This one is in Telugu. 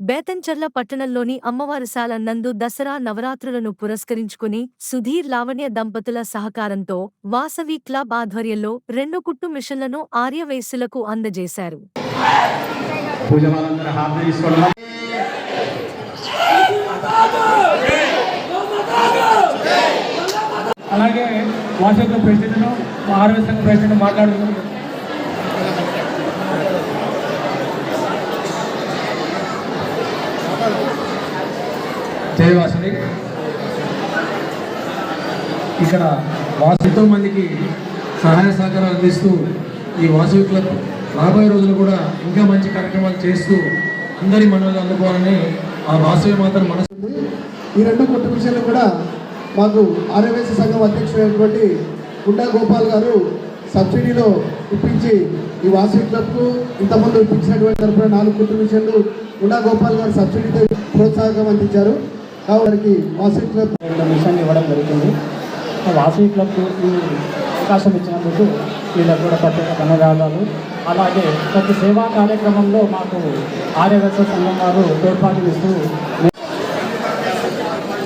బేతంచర్ల పట్టణంలోని అమ్మవారిశాల నందు దసరా నవరాత్రులను పురస్కరించుకుని సుధీర్ లావణ్య దంపతుల సహకారంతో వాసవి క్లబ్ ఆధ్వర్యంలో రెండు కుట్టు మిషన్లను ఆర్యవయస్సులకు అందజేశారు. అలాగే వాసవి ప్రెసిడెంట్ మా సంఘ ప్రెసిడెంట్ మాట్లాడుతున్నారు జయవాసని. ఇక్కడ వాసుతో ఎంతో మందికి సహాయ సహకారాలు అందిస్తూ ఈ వాసవి క్లబ్ రాబోయే రోజులు కూడా ఇంకా మంచి కార్యక్రమాలు చేస్తూ అందరి మనల్ని అందుకోవాలని ఆ వాసవి మాత్రం మనసు ఈ రెండు కొత్త విషయాలు కూడా మాకు ఆర్యవేశ సంఘం అధ్యక్షుడైనటువంటి గుండా గోపాల్ గారు సబ్సిడీలో ఇప్పించి ఈ వాసవి క్లబ్కు ఇంతకుముందు ఇప్పించినటువంటి తరపున నాలుగు కుటుంబ విషయాలు గుండా గోపాల్ గారు సబ్సిడీతో ప్రోత్సాహకం అందించారు. కాబట్టి వాసవి క్లబ్ రెండు ఇవ్వడం జరుగుతుంది. వాసవి క్లబ్ ఈ అవకాశం ఇచ్చినందుకు వీళ్ళకు కూడా ప్రత్యేక ధన్యవాదాలు. అలాగే ప్రతి సేవా కార్యక్రమంలో మాకు ఆర్యవేశ సంఘం వారు తోడ్పాటు ఇస్తూ